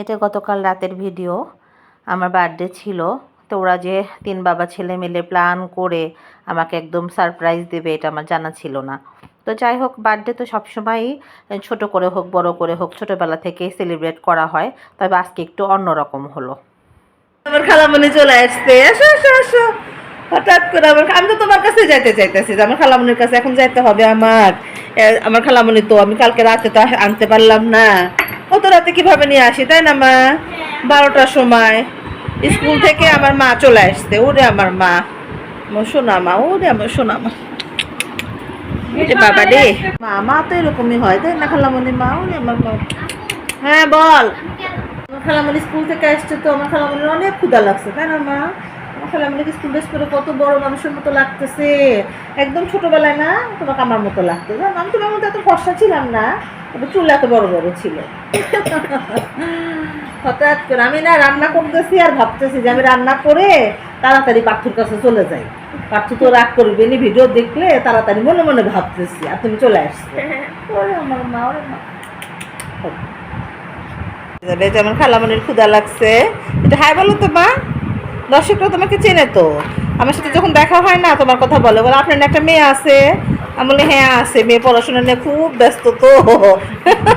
এটা গতকাল রাতের ভিডিও আমার বার্থডে ছিল। তো ওরা যে তিন বাবা ছেলে মিলে প্ল্যান করে আমাকে একদম সারপ্রাইজ দেবে এটা আমার জানা ছিল না। তো যাই হোক, বার্থডে তো সবসময়ই ছোট করে হোক, বড় করে হোক, ছোটোবেলা থেকেই সেলিব্রেট করা হয়। তবে আজকে একটু অন্যরকম হলো। আমার খালামণি চলে আসছে। আসো আসো আসো। হঠাৎ করে আমার আমি তো তোমার কাছে যাইতে চাইতেছি আমার খালামণির কাছে এখন যাইতে হবে আমার। আমার খালামণি তো আমি কালকে রাতে তো আনতে পারলাম না। অত রাতে কীভাবে নিয়ে আসি তাই না মা? বারোটার সময়। স্কুল থেকে আমার মা চলে আসছে। ওরে আমার মা। সোনা মা ওরে আমার সোনা মা। বাবা রে। মা মা তো এরকমই হয় তাই না খালামণি মা? ওরে আমার মা। হ্যাঁ বল। আমার খালামণি স্কুল থেকে আসছে তো আমার খালামণির অনেক ক্ষুধা লাগছে তাই না মা? আমার খালামণিকে স্কুল ড্রেস করে কত বড় মানুষের মতো লাগতেছে। একদম ছোটবেলায় না তোমাকে আমার মতো লাগতো। জানো আমি তোমার মতো এত ফর্সা ছিলাম না। তবে চুল এত বড় বড় ছিল। হঠাৎ করে আমি না রান্না করতেছি আর ভাবতেছি যে আমি রান্না করে তাড়াতাড়ি পার্থুর কাছে চলে যাই। পার্থু তো রাগ করবে নি ভিডিও দেখলে তাড়াতাড়ি মনে মনে ভাবতেছি আর তুমি চলে আসছো? আমার মা ওরে মা। যাবে খালামনির ক্ষুদা লাগছে। এটা হাই বলো তো মা দর্শকরা তোমাকে চেনে তো। আমার সাথে যখন দেখা হয় না তোমার কথা বলে। বলে আপনার একটা মেয়ে আছে আমি বলি হ্যাঁ আছে, মেয়ে পড়াশোনা নিয়ে খুব ব্যস্ত তো।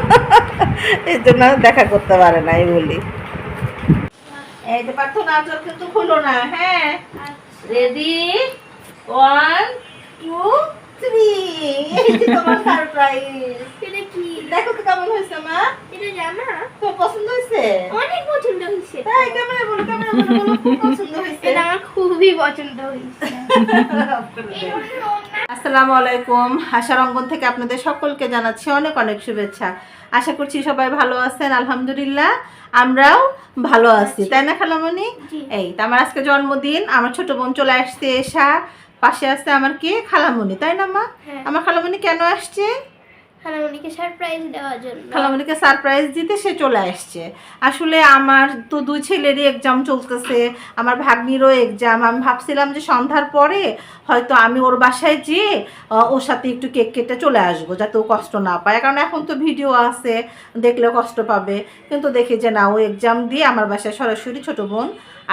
এই জন্য দেখা করতে পারে না এই বলি। এই যে পার্থ, নাচর কিন্তু খুলো না হ্যাঁ? রেডি ওয়ান টু থ্রি এই তোমার সারপ্রাইজ এটা কি? দেখো তো কেমন হয়েছে মা। এটা জামা তোর পছন্দ হয়েছে? অনেক পছন্দ হয়েছে। তাই ক্যামেরা বলো ক্যামেরা বলো বলো, খুব পছন্দ হয়েছে। এটা আমার খুবই পছন্দ হয়েছে। আসসালামু আলাইকুম। আশার অঙ্গন থেকে আপনাদের সকলকে জানাচ্ছি অনেক অনেক শুভেচ্ছা। আশা করছি সবাই ভালো আছেন আলহামদুলিল্লাহ। আমরাও ভালো আছি। তাই না খালামণি। এই তো আমার আজকে জন্মদিন। আমার ছোট বোন চলে আসছে এসা। পাশে আসছে আমার কি? খালামণি তাই না মা? হ্যাঁ। আমার খালামণি কেন আসছে? খালামণিকে সারপ্রাইজ দেওয়ার জন্য। খালামণিকে সারপ্রাইজ দিতে সে চলে আসছে। আসলে আমার তো দুই ছেলেরই এক্সাম চলতেছে আমার ভাগ্নিরও এক্সাম আমি ভাবছিলাম যে সন্ধ্যার পরে হয়তো আমি ওর বাসায় যেয়ে ওর সাথে একটু কেক কেটে চলে আসব যাতে ও কষ্ট না পায়। কারণ এখন তো ভিডিও আছে দেখলে কষ্ট পাবে। কিন্তু দেখি যে না ও এক্সাম দিয়ে আমার বাসায় সরাসরি ছোট বোন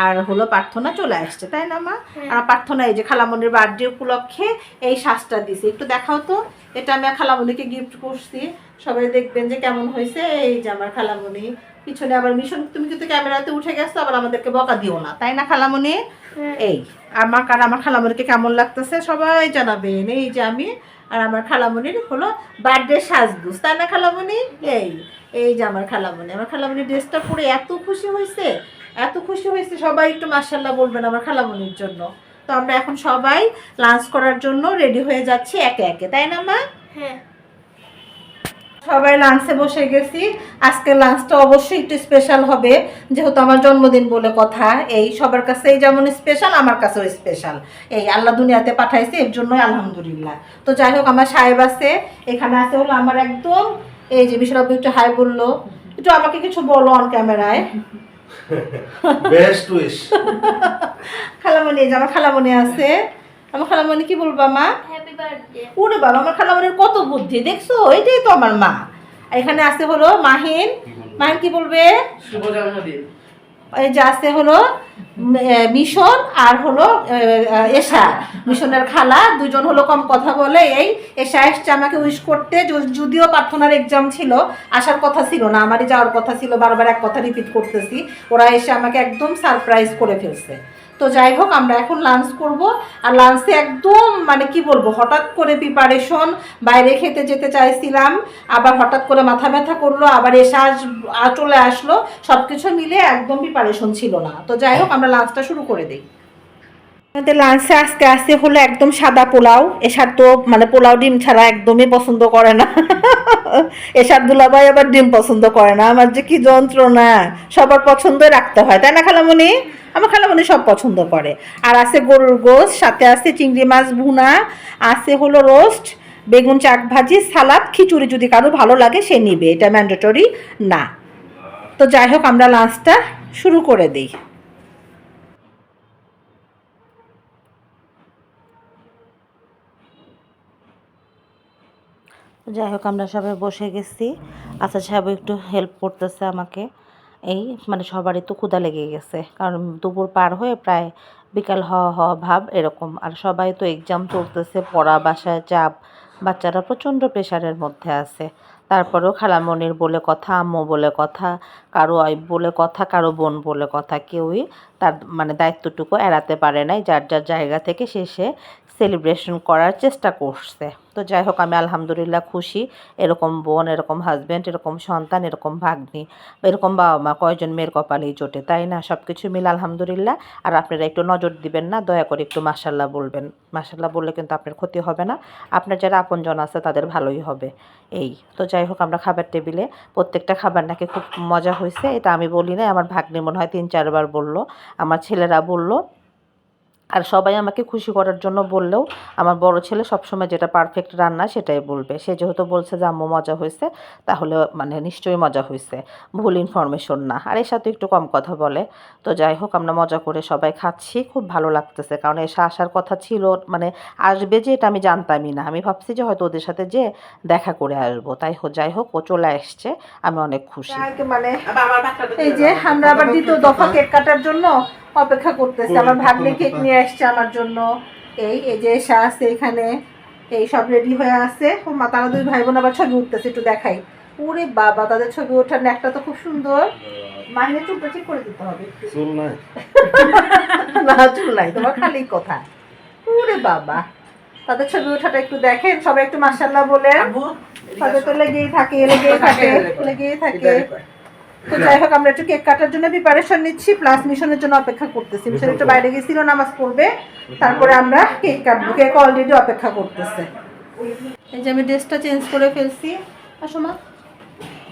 আর হলো প্রার্থনা চলে আসছে তাই না মা? হ্যাঁ। আর প্রার্থনা এই যে খালামণির বার্থডে উপলক্ষে এই শ্বাসটা দিছি। একটু দেখাও তো এটা আমি খালামণিকে গিফট করছি। সবাই দেখবেন যে কেমন হয়েছে। এই যে আমার খালামণি পিছনে আবার মিশন তুমি কিন্তু ক্যামেরাতে উঠে গেছো আবার আমাদেরকে বকা দিও না। তাই না খালামণি হ্যাঁ। এই আমার আর আমার খালামণিকে কেমন লাগতেছে সবাই জানাবেন। এই যে আমি আর আমার খালামণির হলো বার্থডে সাজগুজ তাই না খালামণি এই এই যে আমার খালামণি আমার খালামণির ড্রেসটা পরে এত খুশি হয়েছে। এত খুশি হয়েছে সবাই একটু মার্শাল্লাহ বলবেন আমার খালামনির জন্য। তো আমরা এখন সবাই লাঞ্চ করার জন্য রেডি হয়ে যাচ্ছি একে একে তাই না মা? হ্যাঁ। সবাই লাঞ্চে বসে গেছি। আজকে লাঞ্চটা অবশ্যই একটু স্পেশাল হবে যেহেতু আমার জন্মদিন বলে কথা। এই সবার কাছেই যেমন স্পেশাল আমার কাছেও স্পেশাল এই আল্লাহ দুনিয়াতে পাঠাইছে এর জন্যই আলহামদুলিল্লাহ। তো যাই হোক আমার সাহেব আছে এখানে আছে হলো আমার একদম এই যে বিশ্বরাব্বু একটু হাই বলল একটু আমাকে কিছু বলো অন ক্যামেরায় বেস্ট উইশ খালামণি যে আমার খালামণি আছে। আমার খালামণি কি বলবা মা? হ্যাপি বার্থডে ওরে বাবা আমার খালামণির কত বুদ্ধি দেখছ? এটাই তো আমার মা। এখানে আছে হলো মাহিন। মাহিন কি বলবে? শুভ জন্মদিন। এই যে আছে হলো মিশন আর হলো এশা। মিশনের খালা, দুজন হলো কম কথা বলে। এই এশা এসছে আমাকে উইশ করতে যদিও প্রার্থনার এক্সাম ছিল, আসার কথা ছিল না, আমারই যাওয়ার কথা ছিল, বারবার এক কথা রিপিট করতেছি। ওরা এসে আমাকে একদম সারপ্রাইজ করে ফেলছে। তো যাই হোক, আমরা এখন লাঞ্চ করব। আর লাঞ্চে একদম মানে কি বলব, হঠাৎ করে প্রিপারেশন বাইরে খেতে যেতে চাইছিলাম, আবার হঠাৎ করে মাথা ব্যথা করল, আবার এসে আস চলে আসলো সব কিছু মিলে একদম প্রিপারেশন ছিল না। তো যাই হোক, আমরা লাঞ্চটা শুরু করে দিই। আমাদের লাঞ্চে আজকে আসতে হলো একদম সাদা পোলাও। এসার তো মানে পোলাও ডিম ছাড়া একদমই পছন্দ করে না। এসার দুলাভাই আবার ডিম পছন্দ করে না। আমার যে কি যন্ত্রণা। সবার পছন্দ রাখতে হয়, তাই না খালামণি আমার খালামণি সব পছন্দ করে। আর আছে গরুর গোস সাথে আছে চিংড়ি মাছ ভুনা, আছে হলো রোস্ট বেগুন চাক ভাজি, সালাদ, খিচুড়ি যদি কারও ভালো লাগে সে নিবে। এটা ম্যান্ডেটরি না। তো যাই হোক, আমরা লাঞ্চটা শুরু করে দিই। যাই হোক, আমরা সবাই বসে গেছি। আচ্ছা সাহেব একটু হেল্প করতেছে আমাকে। এই মানে সবারই তো ক্ষুদা লেগে গেছে, কারণ দুপুর পার হয়ে প্রায় বিকাল হওয়া হওয়া ভাব এরকম। আর সবাই তো এক্সাম চলতেছে, পড়া, বাসায় চাপ, বাচ্চারা প্রচণ্ড প্রেশারের মধ্যে আছে। তারপরেও খালামনির বলে কথা, আম্মু বলে কথা, কারও আই বলে কথা, কারও বোন বলে কথা, কেউই তার মানে দায়িত্বটুকু এড়াতে পারে নাই। যার যার জায়গা থেকে শেষে সেলিব্রেশন করার চেষ্টা করছে। তো যাই হোক আমি আলহামদুলিল্লাহ খুশি। এরকম বোন, এরকম হাজব্যান্ড এরকম সন্তান, এরকম ভাগ্নি, এরকম বাবা মা, কয়জন মেয়ের কপালেই জোটে, তাই না? সব কিছু মিলে আলহামদুলিল্লাহ। আর আপনারা একটু নজর দিবেন না, দয়া করে একটু মাসাল্লাহ বলবেন। মাসাল্লাহ বললে কিন্তু আপনার ক্ষতি হবে না। আপনার যারা আপনজন আছে, তাদের ভালোই হবে। এই, তো যাই হোক আমরা খাবার টেবিলে প্রত্যেকটা খাবার নাকি খুব মজা হয়েছে এটা আমি বলি না আমার ভাগ্নি মনে হয় তিন, চারবার বলল। আমার ছেলেরা বলল আর সবাই আমাকে খুশি করার জন্য বললেও আমার বড় ছেলে সবসময় যেটা পারফেক্ট রান্না সেটাই বলবে। সে যেহেতু বলছে যে আম্মু মজা হয়েছে। তাহলে মানে নিশ্চয়ই মজা হয়েছে। ভুল ইনফরমেশন না। আর এর সাথে একটু কম কথা বলে। তো যাই হোক আমরা মজা করে সবাই খাচ্ছি। খুব ভালো লাগতেছে। কারণ এসে আসার কথা ছিল মানে আসবে যে এটা আমি জানতামই না। আমি ভাবছি যে হয়তো ওদের সাথে যে দেখা করে আসব। তাই হোক যাই হোক ও চলে আসছে। আমি অনেক খুশি। মানে এই যে আমরা আবার দ্বিতীয় দফা কেক কাটার জন্য অপেক্ষা করতেছে আমার ভাগ্নে কেক নিয়ে আসছে আমার জন্য। এই এই যে এসা আছে এখানে এই সব রেডি হয়ে আছে। মা তারা দুই ভাই বোন আবার ছবি উঠতেছে একটু দেখাই। ওরে বাবা তাদের ছবি ওঠার একটা তো খুব সুন্দর। মাহিনে চুলটা ঠিক করে দিতে হবে চুল নাই। না চুল নাই তোমার খালি কথা। ওরে বাবা তাদের ছবি ওঠাটা একটু দেখেন সবাই একটু মাসাল্লাহ বলে তাদের তো লেগেই থাকে লেগেই থাকে লেগেই থাকে। তো যাই হোক আমরা একটু কেক কাটার জন্য প্রিপারেশন নিচ্ছি প্লাস মিশনের জন্য অপেক্ষা করতেছি। মিশন একটু বাইরে গেছিল নামাজ পড়বে। তারপরে আমরা কেক কাটবো। কেক অলরেডি অপেক্ষা করতেছে। এই যে আমি ড্রেসটা চেঞ্জ করে ফেলছি। আসো মা।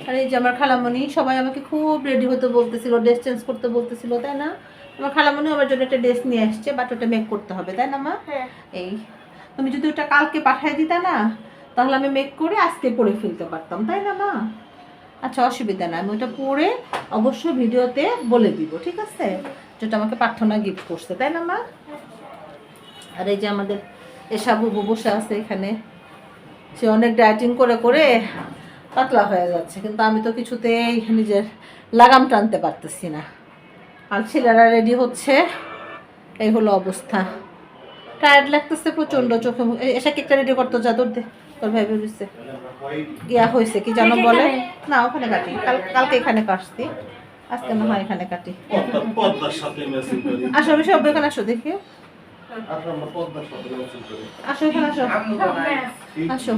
আর এই যে আমার খালামণি সবাই আমাকে খুব রেডি হতে বলতেছিল ড্রেস চেঞ্জ করতে বলতেছিল তাই না? আমার খালামণি আমার জন্য একটা ড্রেস নিয়ে আসছে বাট ওটা মেক করতে হবে তাই না মা? হ্যাঁ। এই তুমি যদি ওটা কালকে পাঠিয়ে দিতা না তাহলে আমি মেক করে আজকে পরে ফেলতে পারতাম তাই না মা? আচ্ছা অসুবিধা না আমি ওটা পরে অবশ্যই ভিডিওতে বলে দিব, ঠিক আছে? যেটা আমাকে প্রার্থনা গিফট করছে, তাই না, মা? আর এই যে আমাদের এসা বুবু বসে আছে এখানে। সে অনেক ডায়েটিং করে করে পাতলা হয়ে যাচ্ছে, কিন্তু আমি তো কিছুতেই নিজের লাগাম টানতে পারতেছি না। আর ছেলেরা রেডি হচ্ছে। এই হলো অবস্থা। টায়ার্ড লাগতেছে প্রচণ্ড চোখে এসে কেকটা রেডি করতো যা তোর দে। তোর ভাই বেরোচ্ছে ইয়া হয়েছে কি জানো বলে? না ওখানে কাটি। কাল কালকে এখানে কাটছি। আজকে না হয় এখানে কাটি। আসো আমি সব এখানে আসো দেখি। আসো এখানে আসো। আসো।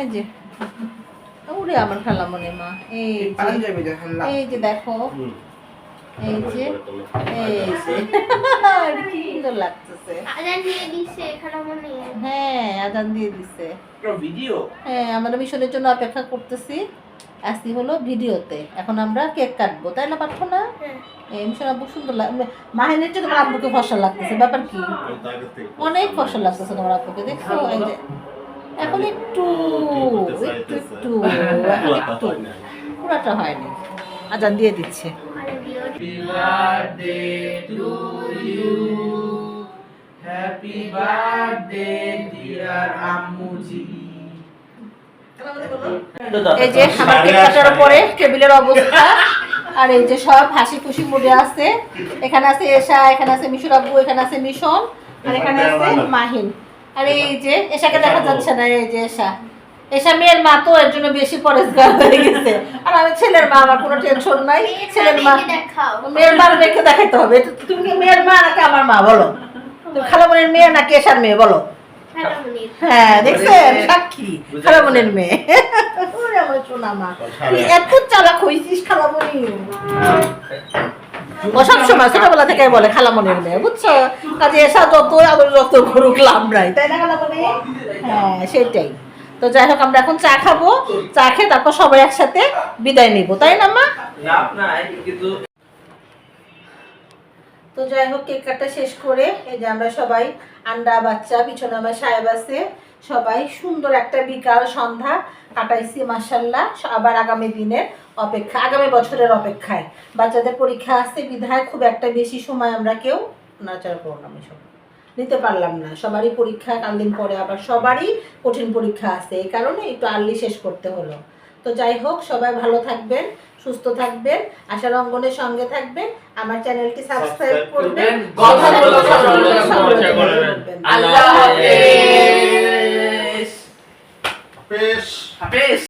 এই যে। ওরে আমার খালা মনে মা। এই যে এই যে দেখো। এই যে এই যে কি সুন্দর লাগতেছে। হ্যাঁ আজান দিয়ে দিছে। হ্যাঁ আমরা মিশনের জন্য অপেক্ষা করতেছি। আসি হলো ভিডিওতে। এখন আমরা কেক কাটবো তাই না পারব না হ্যাঁ। এই মিশন আব্বু সুন্দর লাগ মাহিনের চেয়ে তোমার আব্বুকে ফসল লাগতেছে ব্যাপার কি? অনেক ফসল লাগতেছে তোমার আব্বুকে দেখছ? এই যে। এখন একটু একটু একটু পুরাটা হয়নি। আজান দিয়ে দিচ্ছে। আরে দিও হ্যাপি বার্থডে ডিয়ার আম্মুজি এই যে আমার কেক কাটার পরে টেবিলের অবস্থা আর এই যে সব হাসি খুশি মুডে আছে। এখানে আছে এশা এখানে আছে মিশুর আব্বু এখানে আছে মিশন আর এখানে আছে মাহিন। আর এই যে এশাকে দেখা যাচ্ছে না এই যে এশা। এশা মেয়ের মা তো এর জন্য বেশি পরেশগার হয়ে গেছে। আর আমি ছেলের মা আমার কোনো টেনশন নাই। ছেলের মা মেয়ের মার মেয়েকে দেখাইতে হবে। তুমি কি মেয়ের মা নাকি আমার মা বলো? তুমি খালামনের মেয়ে নাকি এশার মেয়ে বলো হ্যাঁ দেখছেন সাক্ষী। খালামনের মেয়ে। ওরে আমার সোনা মা। তুই এত চালাক হয়েছিস খালামনি। ও সব সময় ছোটবেলা থেকে বলে খালামনের মেয়ে বুঝছ? কাজে এসা যত আদর যত করুক লাভ নাই তাই না খালামনি? হ্যাঁ সেটাই। তো যাই হোক আমরা এখন চা খাব চা খেয়ে তারপর সবাই একসাথে বিদায় নিব। তাই না মা? তো যাই হোক কেক কাটা শেষ করে এই যে আমরা সবাই আন্ডা বাচ্চা পিছনে আমার সাহেব আছে সবাই সুন্দর একটা বিকাল সন্ধ্যা কাটাইছি মাসাল্লাহ আবার আগামী দিনের অপেক্ষা আগামী বছরের অপেক্ষায়। বাচ্চাদের পরীক্ষা আছে বিধায় খুব একটা বেশি সময় আমরা কেউ নাচার করলাম আমি সব নিতে পারলাম না। সবারই পরীক্ষা কাল দিন পরে আবার সবারই কঠিন পরীক্ষা আছে। এই কারণে একটু আর্লি শেষ করতে হলো। তো যাই হোক সবাই ভালো থাকবেন সুস্থ থাকবেন আশার অঙ্গনের সঙ্গে থাকবেন। আমার চ্যানেলটি সাবস্ক্রাইব করবেন। আল্লাহ হাফেজ।